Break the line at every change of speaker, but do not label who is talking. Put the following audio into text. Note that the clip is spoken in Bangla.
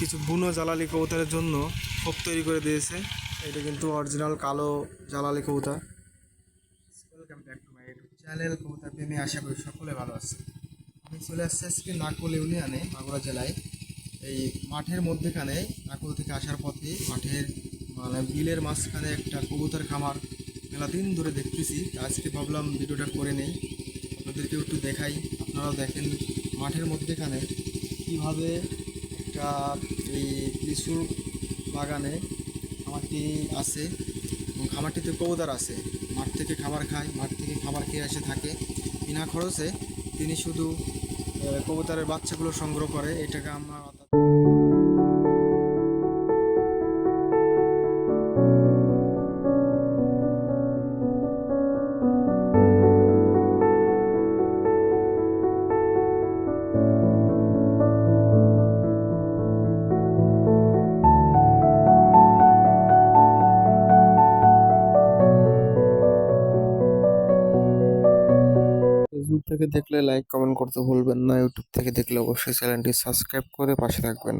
কিছু বুনো জ্বালালি কবুতরের জন্য খোপ তৈরি করে দিয়েছে। এটা কিন্তু অরিজিনাল কালো জ্বালালি কবুতর। চ্যানেল কবুতর প্রেমী আশা করি সকলে ভালো আছে। আমি চলে আসছি আজকে নাকুল ইউনিয়নে মাগুরা জেলায়। এই মাঠের মধ্যেখানে নাকুল থেকে আসার পথে মাঠের মানে বিলের মাঝখানে একটা কবুতর খামার মেলা দিন ধরে দেখতেছি। আজকে ভাবলাম ভিডিওটা করে নেই। আপনাদেরকে একটু দেখাই। আপনারাও দেখেন মাঠের মধ্যেখানে কীভাবে একটা এই বাগানে খামারটি আছে এবং খামারটিতে কবুতর আছে। মাঠ থেকে খাবার খায়, মাঠ থেকে খাবার খেয়ে এসে থাকে। বিনা খরচে তিনি শুধু কবুতরের বাচ্চাগুলো সংগ্রহ করে। এটাকে আমরা ফেসবুক থেকে দেখলে লাইক কমেন্ট করতে ভুলবেন না। ইউটিউব থেকে দেখলে অবশ্যই চ্যানেলটি সাবস্ক্রাইব করে পাশে থাকবেন।